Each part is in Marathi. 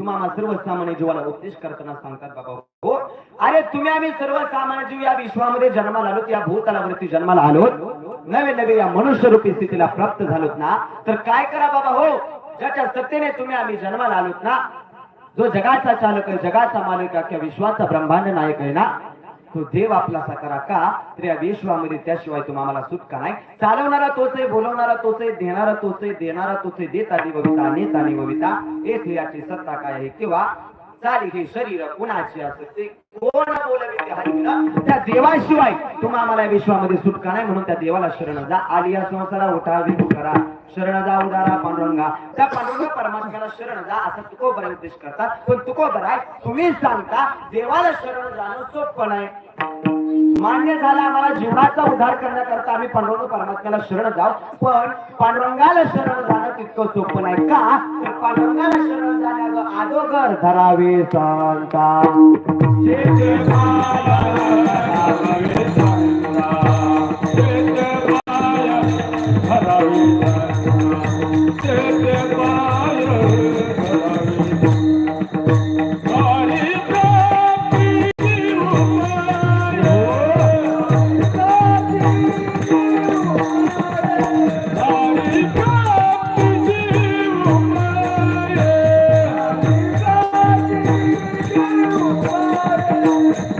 तुम्हाला सर्वसामान्य जीवाला उपदेश करताना सांगतात बाबा हो अरे तुम्ही आम्ही सर्वसामान्य जीव या विश्वामध्ये जन्माला आलोत या भूतलावरती जन्माला आलोत. नवे नवे या मनुष्य रूपी स्थितीला प्राप्त झालोत ना. तर काय करा बाबा हो ज्याच्या सत्तेने तुम्ही आम्ही जन्माला आलोत ना जो जगाचा चालक आहे जगाचा मालक आहे किंवा विश्वाचा ब्रह्मांड नायक आहे ना तो देव आपला करा का? तर या विश्वामध्ये त्याशिवाय तुम्हाला सुटका नाही? चालवणारा तोच आहे बोलवणारा तोच आहे देणारा तोच आहे देणारा तोच आहे देत आणि बविता नेत बविता येथे याची सत्ता काय आहे? किंवा चाली हे शरीर कुणाची असते कोण बोलविले हरीला त्या देवाशिवाय तुम्हा आम्हाला विश्वामध्ये सुटका नाही म्हणून त्या देवाला शरण जा आली. या संसारा उठा विभू करा. शरण जा उदारा पांडुरंगा. त्या पांडुरंगा परमात्म्याला शरण जा असं तुको बरं उद्देश करतात. पण तुको बराय तुम्ही सांगता देवाला शरण जाणं सोपं नाही. मान्य झाला आम्हाला जीवनाचा उद्धार करण्याकरता आम्ही पांडुरंग परमात्म्याला शरण जाऊ. पण पांडुरंगाला शरण जाणं तितकं सोपं नाही का? पांडुरंगाला शरण जाण्यावर आदोगर धरावे सांगता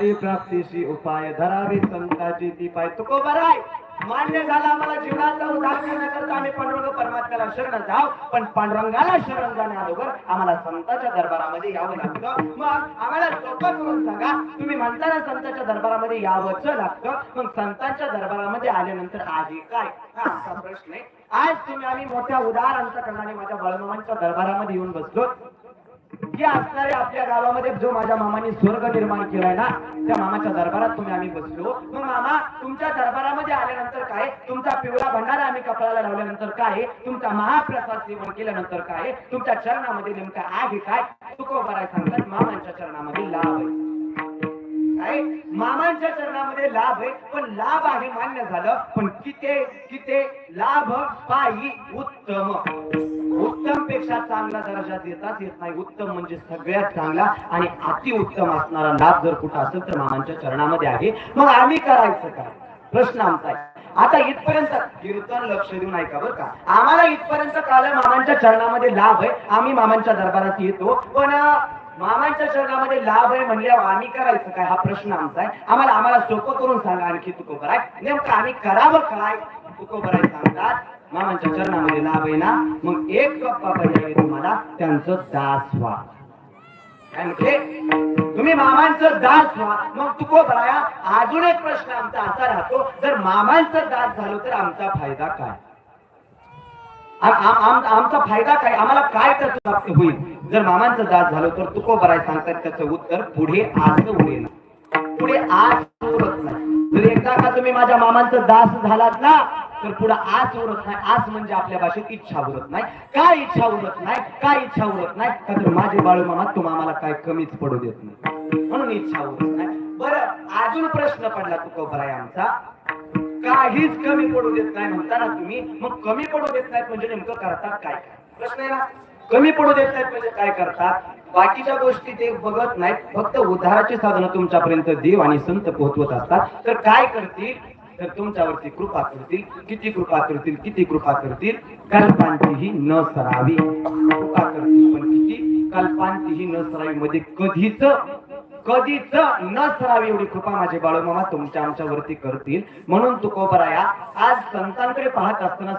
धरावे हरिप्राप्तीशी उपाय धरावे संताची ती पाय. तुको बराय. मान्य झाला मला जीवनाचा उद्धार करण्याकरता आम्ही पांडुरंग परमात्म्याला शरण जाव पण पांडुरंगाला शरण जाण्या अगोदर आम्हाला संताच्या दरबारामध्ये यावं लागतं. मग आम्हाला सोपं करून सांगा. तुम्ही म्हणताना संताच्या दरबारामध्ये यावंच लागतं. मग संतांच्या दरबारामध्ये आल्यानंतर आहे काय? हा असा प्रश्न आहे. आज तुम्ही आम्ही मोठ्या उदार अंतकरणाने माझ्या बाळमामांच्या दरबारामध्ये येऊन बसलो. की असणारे आपल्या गावामध्ये जो माझ्या मामाने स्वर्ग निर्माण केलाय ना त्या मामाच्या दरबारात तुम्ही आम्ही बसलो. मग मामा तुमच्या दरबारामध्ये आल्यानंतर काय? तुमचा पिवळा भंडारा आम्ही कपड्याला लावल्यानंतर काय? तुमचा महाप्रसाद सेवन केल्यानंतर काय? तुमच्या चरणामध्ये नेमका आहे काय? तुको बराय सांगतात मामांच्या चरणामध्ये लाभ आहे. मामांच्या चरणामध्ये लाभ आहे पण लाभ आहे मान्य झालं पण किते किते? लाभ पायी उत्तम. उत्तमपेक्षा चांगला दर्जा देताच येत नाही. उत्तम म्हणजे सगळ्यात चांगला आणि अतिउत्तम असणारा लाभ जर कुठं असेल तर मामांच्या चरणामध्ये आहे. मग आम्ही करायचं काय? प्रश्न आमचा आहे. आता इथपर्यंत कीर्तन लक्ष देऊन ऐका बरं का. आम्हाला इथपर्यंत काल मामांच्या चरणामध्ये लाभ आहे. आम्ही मामांच्या दरबारात येतो. पण मामांच्या चरणामध्ये लाभ आहे म्हणल्यावर आम्ही करायचं काय? हा प्रश्न आमचा आहे. आम्हाला आम्हाला सोपं करून सांगा आणखी तुको बराय नेमकं आम्ही करावं काय? तुको बराय सांगतात. मामांच्या चरणामध्ये लाभ आहे ना? मग एक सोपा पर्याय तुम्हाला त्यांचं दास व्हा काय म्हटले? तुम्ही मामांचं दास व्हा मग तुको बराया अजून एक प्रश्न आमचा असा राहतो. जर मामांचं दास झालो तर आमचा फायदा काय? आमचा फायदा काय? आम्हाला काय तर प्राप्त होईल? जर मामांचं दास झालो तर तुकोबराय सांगतात त्याचं उत्तर पुढे आज उरेल पुढे आज उरत नाही. जर एकदा का तुम्ही माझ्या मामांचं दास झालात ना तर पुढे आज उरत नाही. आज म्हणजे आपल्या भाषेत इच्छा उरत नाही. काय इच्छा उरत नाही? काय इच्छा उरत नाही? का तर माझे बाळू मामा तू मामाला काय कमीच पडू देत नाही. म्हणून इच्छा उरत नाही. बरं अजून प्रश्न पडला तुकोबराय आमचा. काहीच कमी पडू देत नाही म्हणताना तुम्ही मग कमी पडू देत नाहीत म्हणजे नेमकं करतात काय काय? प्रश्न आहे ना? कमी पडू देत नाहीत म्हणजे काय करतात? बाकीच्या गोष्टी ते बघत नाहीत. फक्त उद्धाराची साधनं तुमच्यापर्यंत देव आणि संत पोहोचवत असतात. तर काय करतील? तर तुमच्यावरती कृपा करतील. किती कृपा करतील? किती कृपा करतील? कल्पांतीही न सरावी. कृपा करतील पण किती? कल्पांतीही न सरावी मध्ये कधीच कधीच न सरावी एवढी कृपा माझे बाळूमामा तुमच्या आमच्यावरती करतील. म्हणून तुकोबराया आज संतांकडे पाहत असताना